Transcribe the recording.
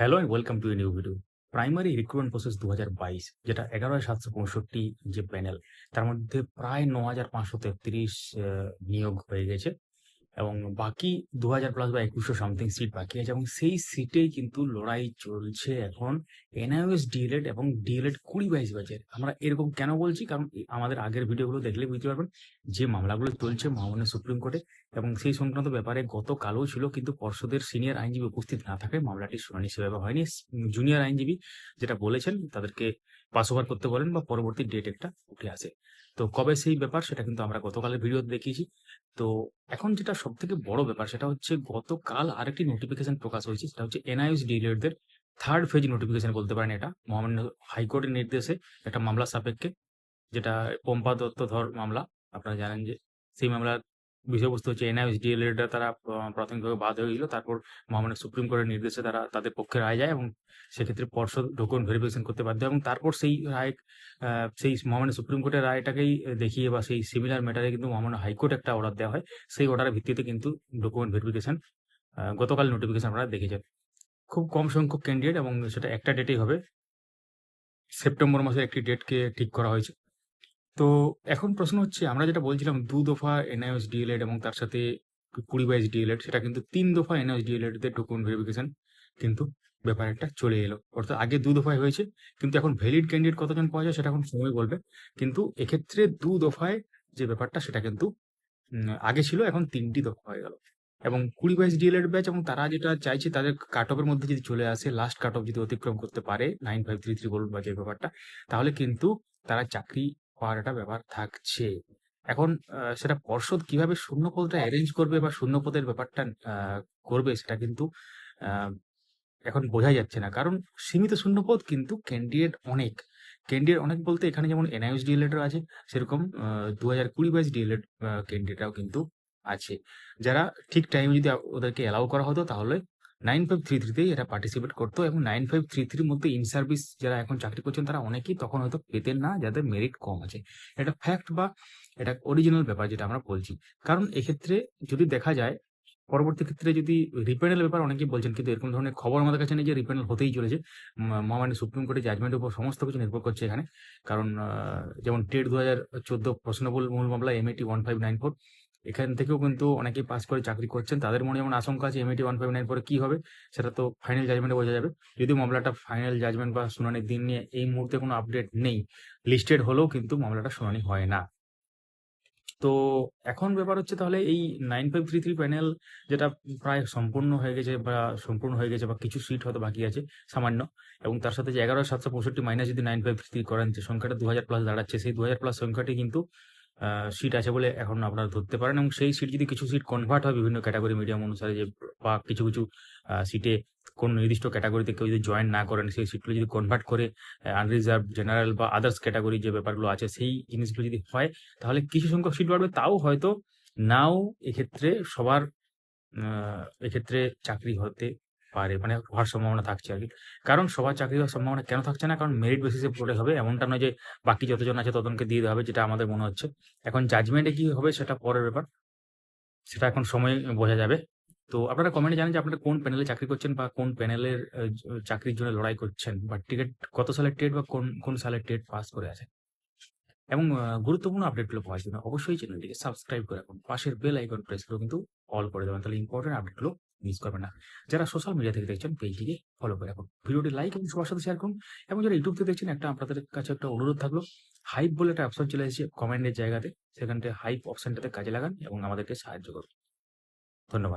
Hello and welcome to a new video primary recruitment process দু হাজার বাইশ, যেটা এগারো হাজার সাতশো পঁয়ষট্টি যে প্যানেল তার মধ্যে প্রায় ন হাজার পাঁচশো তেত্রিশ নিয়োগ হয়ে গেছে। এবং বাকি দু হাজার প্লাস বা একুশশো সামথিং সিট বাকি আছে এবং সেই সিটেই কিন্তু লড়াই চলছে এখন এনআইএস ডিএলএড এবং ডিএলএড কুড়ি বাইশ ব্যাচের আমরা এরকম কেন বলছি? কারণ আমাদের আগের ভিডিওগুলো দেখলে বুঝতে পারবেন যে মামলাগুলো চলছে মহামান্য সুপ্রিম কোর্টে এবং সেই সংক্রান্ত ব্যাপারে গতকালও ছিল কিন্তু পর্ষদের সিনিয়র আইনজীবী উপস্থিত না থাকায় মামলাটি শুনানি সেভাবে হয়নি। জুনিয়র আইনজীবী যেটা বলেছেন তাদেরকে পাস ওভার করতে বলেন বা পরবর্তী ডেট একটা উঠে আসে। তো কবে সেই ব্যাপার সেটা কিন্তু আমরা গতকালের ভিডিওতে দেখিয়েছি। তো এখন যেটা সব থেকে বড় ব্যাপার সেটা হচ্ছে গতকাল আরেকটি নোটিফিকেশন প্রকাশ হয়েছে, সেটা হচ্ছে এনআইএস ডিলেটদের থার্ড ফেজ নোটিফিকেশন বলতে পারেন এটা। মহামান্য হাইকোর্টের নির্দেশে একটা মামলা সাপেক্ষে, যেটা পম্পা দত্ত ধর মামলা, আপনারা জানেন যে সেই মামলার বিষয়বস্তু হচ্ছে এনআইএস ডিএলএডরা তারা প্রাথমিকভাবে বাদ হয়ে গেল তারপর মহামান্য সুপ্রিম কোর্টের নির্দেশে তারা তাদের পক্ষে রায় যায় এবং সেক্ষেত্রে পর্ষদ ডকুমেন্ট ভেরিফিকেশন করতে বাধ্য এবং তারপর সেই রায় সেই মহামান্য সুপ্রিম কোর্টের রায়টাকেই দেখিয়ে বা সেই সিমিলার ম্যাটারে কিন্তু মহামান্য হাইকোর্ট একটা অর্ডার দেওয়া হয়। সেই অর্ডারের ভিত্তিতে কিন্তু ডকুমেন্ট ভেরিফিকেশন গতকাল নোটিফিকেশন আপনারা দেখেছেন। খুব কম সংখ্যক ক্যান্ডিডেট এবং সেটা একটা ডেটেই হবে। সেপ্টেম্বর মাসের একটি ডেটকে ঠিক করা হয়েছে। তো এখন প্রশ্ন হচ্ছে, আমরা যেটা বলছিলাম দু দফা এনআইএস ডিএলএড এবং তার সাথে কুড়ি বাইশ ডিএলএড সেটা কিন্তু তিন দফা এনআইএস ডিএলএড তে ডকুমেন্ট ভেরিফিকেশন কিন্তু ব্যাপার একটা চলে এলো। অর্থাৎ আগে দু দফায় হয়েছে, কিন্তু এখন ভ্যালিড ক্যান্ডিডেট কতজন পাওয়া যায় সেটা এখন সময় বলবে। কিন্তু এক্ষেত্রে দু দফায় যে ব্যাপারটা, সেটা কিন্তু আগে ছিল, এখন তিনটি দফা হয়ে গেল। এবং কুড়ি বাইশ ডিএলএড ব্যাচ এবং তারা যেটা চাইছে, তাদের কাট অফের মধ্যে যদি চলে আসে লাস্ট কাট অফ যদি অতিক্রম করতে পারে নাইন ফাইভ থ্রি থ্রি বলুন বা যে ব্যাপারটা, তাহলে কিন্তু তারা চাকরি পাওয়ার একটা ব্যাপার থাকছে। এখন সেটা পর্ষদ কীভাবে শূন্য পদটা অ্যারেঞ্জ করবে বা শূন্য পদের ব্যাপারটা করবে সেটা কিন্তু এখন বোঝা যাচ্ছে না। কারণ সীমিত শূন্যপদ কিন্তু ক্যান্ডিডেট অনেক। ক্যান্ডিডেট অনেক বলতে এখানে যেমন এনআইএস ডিএলএডও আছে, সেরকম দু হাজার কুড়ি বাইশ ডিএলএড ক্যান্ডিডেটরাও কিন্তু আছে। যারা ঠিক টাইমে যদি ওদেরকে অ্যালাউ করা হতো তাহলে নাইন ফাইভ থ্রি থ্রিতেই এরা পার্টিসিপেট করতো এবং নাইন ফাইভ থ্রি থ্রির মধ্যে ইন সার্ভিস যারা এখন চাকরি করছেন তারা অনেকেই তখন হয়তো পেতেন না, যাদের মেরিট কম আছে। এটা ফ্যাক্ট বা এটা অরিজিনাল ব্যাপার যেটা আমরা বলছি। কারণ এক্ষেত্রে যদি দেখা যায়, পরবর্তী ক্ষেত্রে যদি রিপেনাল ব্যাপার অনেকেই বলছেন, কিন্তু এরকম ধরনের খবর আমাদের কাছে নেই যে রিপেনাল হতেই চলেছে। মহামান্য সুপ্রিম কোর্টের জাজমেন্টের উপর সমস্ত কিছু নির্ভর করছে এখানে। কারণ যেমন টেট দু হাজার চোদ্দ প্রশ্নবল মূল মামলা MAT one five nine four এখান থেকেও কিন্তু অনেকেই পাস করে চাকরি করছেন। তাদের মনে যেমন আশঙ্কা আছে এমএটি ওয়ান ফাইভ নাইন পরে কি হবে, সেটা তো ফাইনাল জাজমেন্টে বোঝা যাবে। যদি মামলাটা ফাইনাল জাজমেন্ট বা শুনানির দিন নিয়ে এই মুহূর্তে কোনো আপডেট নেই লিস্টেড হলেও কিন্তু মামলাটা শুনানি হয় না। তো এখন ব্যাপার হচ্ছে তাহলে এই nine five three three panel যেটা প্রায় সম্পূর্ণ হয়ে গেছে বা সম্পূর্ণ হয়ে গেছে বা কিছু সিট হয়তো বাকি আছে, সামান্য, এবং তার সাথে যে এগারো সাতশো পঁয়ষট্টি মাইনাস যদি নাইন ফাইভ থ্রি থ্রি করেন, যে সংখ্যাটা দু হাজার প্লাস দাঁড়াচ্ছে, সেই দু হাজার প্লাস সংখ্যাটি কিন্তু সিট আছে বলে এখন আপনারা ধরতে পারেন এবং সেই সিট যদি কিছু সিট কনভার্ট হয় বিভিন্ন ক্যাটাগরি মিডিয়াম অনুসারে যে বা কিছু কিছু সিটে কোন নির্দিষ্ট ক্যাটাগরিতে কেউ যদি জয়েন না করেন, সেই সিটগুলো যদি কনভার্ট করে আনরিজার্ভ জেনারেল বা আদার্স ক্যাটাগরি যে ব্যাপারগুলো আছে, সেই জিনিসগুলো যদি হয়, তাহলে কিছু সংখ্যক সিট বাড়বে। তাও হয়তো নাও এক্ষেত্রে সবার এক্ষেত্রে চাকরি হতে পারে মানে হওয়ার সম্ভাবনা থাকছে আর কি কারণ সবার চাকরি হওয়ার সম্ভাবনা কেন থাকছে না? কারণ মেরিট বেসিসে পড়ে হবে। এমনটা নয় যে বাকি যতজন আছে ততজনকে দিয়ে দেওয়া হবে, যেটা আমাদের মনে হচ্ছে। এখন জাজমেন্টে কি হবে সেটা পরের ব্যাপার। সেটা এখন সময় বোঝা যাবে। তো আপনারা কমেন্টে জানেন যে আপনারা কোন প্যানেলে চাকরি করছেন বা কোন প্যানেলের চাকরির জন্য লড়াই করছেন? বা টিকিট কত সালের টেট বা কোন কোন সালের টেট পাস করে আছে? এবং গুরুত্বপূর্ণ আপডেটগুলো পাওয়ার জন্য অবশ্যই চ্যানেলটিকে সাবস্ক্রাইব করে রাখুন। পাশের বেল আইকন প্রেস করে কিন্তু অল করে দেবেন, তাহলে ইম্পর্টেন্ট আপডেটগুলো মিস করবেন না। যারা সোশ্যাল মিডিয়া থেকে দেখছেন পেজটিকে ফলো করে রাখুন। ভিডিওটি লাইক এবং সবার সাথে শেয়ার করুন এবং যারা ইউটিউব থেকে দেখছেন, একটা আপনাদের কাছে একটা অনুরোধ থাকল হাইপ বলে একটা অপশন চলে এসেছে কমেন্টের জায়গাতে। সেখানটা হাইপ অপশনটাতে কাজে লাগান এবং আমাদেরকে সাহায্য করুন। ধন্যবাদ।